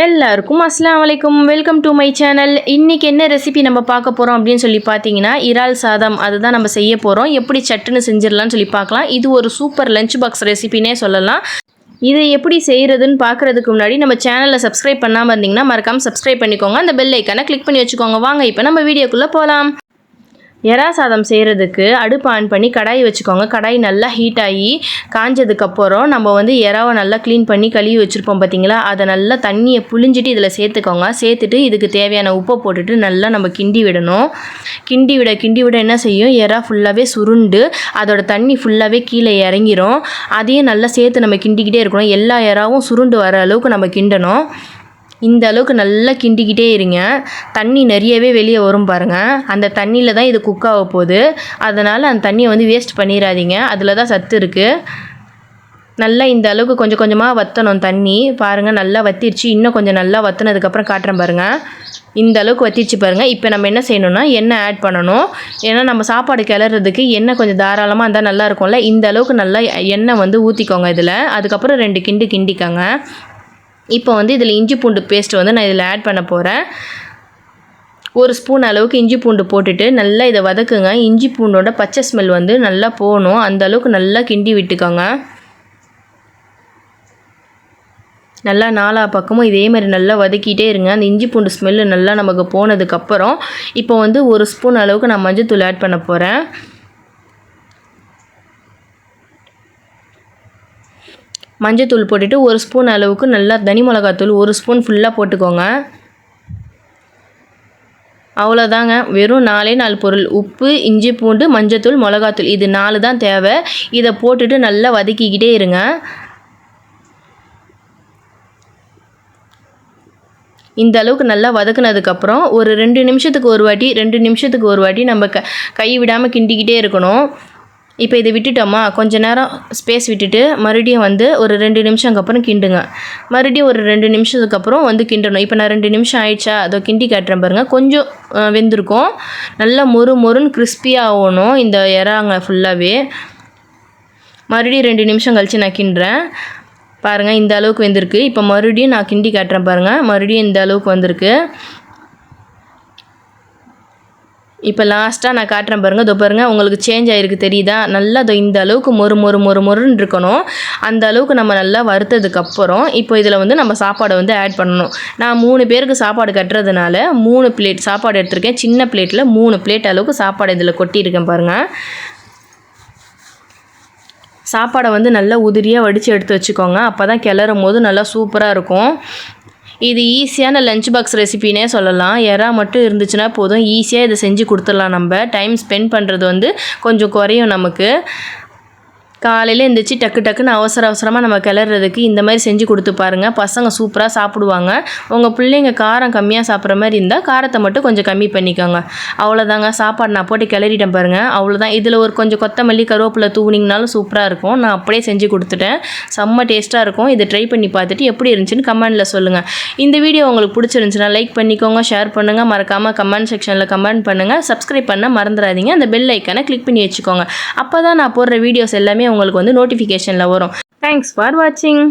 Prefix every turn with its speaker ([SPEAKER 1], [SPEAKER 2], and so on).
[SPEAKER 1] எல்லாருக்கும் அஸ்லாம் வலைக்கும் வெல்கம் டு மை சேனல் இன்றைக்கி என்ன ரெசிபி நம்ம பார்க்க போகிறோம் அப்படின்னு சொல்லி பார்த்தீங்கன்னா இறால் சாதம் அதுதான் நம்ம செய்ய போகிறோம் எப்படி சட்டுன்னு செஞ்சிடலாம்னு சொல்லி பார்க்கலாம். இது ஒரு சூப்பர் லஞ்ச் பாக்ஸ் ரெசிபினே சொல்லலாம். இதை எப்படி செய்கிறதுன்னு பார்க்குறதுக்கு முன்னாடி நம்ம சேனலில் சப்ஸ்கிரைப் பண்ணாமல் இருந்தீங்கன்னா மறக்காமல் சப்ஸ்கிரைப் பண்ணிக்கோங்க. அந்த பெல் ஐக்கானை கிளிக் பண்ணி வச்சுக்கோங்க. வாங்க இப்போ நம்ம வீடியோக்குள்ளே போகலாம் எறா சாதம் செய்கிறதுக்கு அடுப்பு ஆன் பண்ணி கடாய் வச்சுக்கோங்க. கடாய் நல்லா ஹீட் ஆகி காஞ்சதுக்கப்புறம் நம்ம வந்து எறாவை நல்லா க்ளீன் பண்ணி கழுவி வச்சுருப்போம் பார்த்தீங்களா அதை நல்லா தண்ணியை புழிஞ்சிட்டு இதில் சேர்த்துக்கோங்க. சேர்த்துட்டு இதுக்கு தேவையான உப்பை போட்டுட்டு நல்லா நம்ம கிண்டி விடணும். கிண்டி விட கிண்டி விட என்ன செய்யும்? எறா ஃபுல்லாகவே சுருண்டு அதோட தண்ணி ஃபுல்லாகவே கீழே இறங்கிரும். அதையும் நல்லா சேர்த்து நம்ம கிண்டிக்கிட்டே இருக்கணும். எல்லா எறாவும் சுருண்டு வர அளவுக்கு நம்ம கிண்டணும். இந்த அளவுக்கு நல்லா கிண்டிக்கிட்டே இருங்க. தண்ணி நிறையவே வெளியே வரும் பாருங்கள் அந்த தண்ணியில் தான் இது குக் ஆக போகுது. அதனால் அந்த தண்ணியை வந்து வேஸ்ட் பண்ணிடாதீங்க அதில் தான் சத்து இருக்குது நல்லா இந்த அளவுக்கு கொஞ்சம் கொஞ்சமாக வற்றணும் தண்ணி. பாருங்கள் நல்லா வத்திருச்சு. இன்னும் கொஞ்சம் நல்லா வற்றினதுக்கப்புறம் காட்டுறேன் பாருங்கள் இந்த அளவுக்கு வத்திடுச்சு பாருங்கள் இப்போ நம்ம என்ன செய்யணும்னா எண்ணெய் ஆட் பண்ணணும். ஏன்னா நம்ம சாப்பாடு கிளறதுக்கு எண்ணெய் கொஞ்சம் தாராளமாக இருந்தால் நல்லா இருக்கும்ல. இந்த அளவுக்கு நல்லா எண்ணெய் வந்து ஊற்றிக்கோங்க இதில். அதுக்கப்புறம் ரெண்டு கிண்டு கிண்டிக்கோங்க. இப்போ வந்து இதில் இஞ்சி பூண்டு பேஸ்ட் வந்து நான் இதில் ஆட் பண்ண போகிறேன் ஒரு ஸ்பூன் அளவுக்கு இஞ்சி பூண்டு போட்டுட்டு நல்லா இதை வதக்குங்க. இஞ்சி பூண்டோட பச்சை ஸ்மெல் வந்து நல்லா போகணும். அந்த அளவுக்கு நல்லா கிண்டி விட்டுக்கோங்க. நல்லா நாலா பக்கமும் இதே மாதிரி நல்லா வதக்கிட்டே இருங்க. அந்த இஞ்சி பூண்டு ஸ்மெல்லு நல்லா நமக்கு போனதுக்கப்புறம் இப்போ வந்து ஒரு ஸ்பூன் அளவுக்கு நான் மஞ்சள் தூள் ஆட் பண்ண போகிறேன் மஞ்சத்தூள் போட்டுட்டு ஒரு ஸ்பூன் அளவுக்கு நல்லா தனி மிளகாத்தூள் ஒரு ஸ்பூன் ஃபுல்லாக போட்டுக்கோங்க. அவ்வளோதாங்க வெறும் நாலே நாலு பொருள். உப்பு இஞ்சி பூண்டு மஞ்சத்தூள் மிளகாத்தூள் இது நாலு தான் தேவை. இதை போட்டுட்டு நல்லா வதக்கிக்கிட்டே இருங்க. இந்த அளவுக்கு நல்லா வதக்குனதுக்கப்புறம் ஒரு ரெண்டு நிமிஷத்துக்கு ஒரு வாட்டி ரெண்டு நிமிஷத்துக்கு ஒரு வாட்டி நம்ம க கை விடாமல் கிண்டிக்கிட்டே இருக்கணும். இப்போ இதை விட்டுட்டோமா? கொஞ்ச நேரம் ஸ்பேஸ் விட்டுட்டு மறுபடியும் வந்து ஒரு ரெண்டு நிமிஷம் அப்புறம் கிண்டுங்க. மறுபடியும் ஒரு ரெண்டு நிமிஷத்துக்கு அப்புறம் வந்து கிண்டணும். இப்போ நான் ரெண்டு நிமிஷம் ஆயிடுச்சா? அதை கிண்டி காட்டுறேன் பாருங்கள் கொஞ்சம் வெந்திருக்கும். நல்லா மொறு மொறுன்னு கிறிஸ்பியாக ஆகணும். இந்த இறாங்க ஃபுல்லாகவே மறுபடியும் ரெண்டு நிமிஷம் கழித்து நான் கிண்டுறேன். பாருங்கள் இந்த அளவுக்கு வெந்திருக்கு. இப்போ மறுபடியும் நான் கிண்டி காட்டுறேன் பாருங்கள் மறுபடியும் இந்த அளவுக்கு வந்திருக்கு. இப்போ லாஸ்ட்டாக நான் காட்டுறேன் பாருங்கள் இதோ பாருங்கள் உங்களுக்கு சேஞ்ச் ஆகிருக்கு தெரியுதா? நல்லா இந்த அளவுக்கு மொறு மொறு மொறு மொறுன்னு இருக்கணும். அந்த அளவுக்கு நம்ம நல்லா வறுத்ததுக்கப்புறம் இப்போ இதில் வந்து நம்ம சாப்பாடை வந்து ஆட் பண்ணணும். நான் மூணு பேருக்கு சாப்பாடு கட்டுறதுனால மூணு பிளேட் சாப்பாடு எடுத்திருக்கேன். சின்ன பிளேட்டில் மூணு பிளேட் அளவுக்கு சாப்பாடு இதில் கொட்டியிருக்கேன் பாருங்கள் சாப்பாடை வந்து நல்லா உதிரியாக வடித்து எடுத்து வச்சுக்கோங்க. அப்போ தான் கிளறும் போது நல்லா சூப்பராக இருக்கும். இது ஈஸியான லஞ்ச் பாக்ஸ் ரெசிபினே சொல்லலாம். எறா மட்டும் இருந்துச்சுன்னா போதும். ஈஸியாக இதை செஞ்சு கொடுத்துடலாம் நம்ம. டைம் ஸ்பெண்ட் பண்ணுறது வந்து கொஞ்சம் குறையும் நமக்கு. காலையில் எழுந்திரிச்சு டக்கு டக்குன்னு அவசர அவசரமாக நம்ம கிளறதுக்கு இந்த மாதிரி செஞ்சு கொடுத்து பாருங்கள் பசங்க சூப்பராக சாப்பிடுவாங்க. உங்கள் பிள்ளைங்க காரம் கம்மியாக சாப்பிட்ற மாதிரி இருந்தால் காரத்தை மட்டும் கொஞ்சம் கம்மி பண்ணிக்கோங்க. அவ்வளோதாங்க சாப்பாடு நான் போட்டு கிளறிட்டேன் பாருங்கள் அவ்வளோதான் இதில் ஒரு கொஞ்சம் கொத்தமல்லி கருவேப்பிலை தூவினிங்கனாலும் சூப்பராக இருக்கும். நான் அப்படியே செஞ்சு கொடுத்துட்டேன். செம்ம டேஸ்ட்டாக இருக்கும். இதை ட்ரை பண்ணி பார்த்துட்டு எப்படி இருந்துச்சுன்னு கமெண்டில் சொல்லுங்கள் இந்த வீடியோ உங்களுக்கு பிடிச்சிருந்துச்சுன்னா லைக் பண்ணிக்கோங்க ஷேர் பண்ணுங்கள் மறக்காமல் கமெண்ட் செக்ஷனில் கமெண்ட் பண்ணுங்கள் சப்ஸ்கிரைப் பண்ண மறந்துடாதீங்க. அந்த பெல் ஐக்கனை கிளிக் பண்ணி வச்சுக்கோங்க. அப்போ தான் நான் போடுற வீடியோஸ் எல்லாமே உங்களுக்கு வந்து நோட்டிஃபிகேஷனில் வரும். தேங்க்ஸ் ஃபார் வாட்சிங்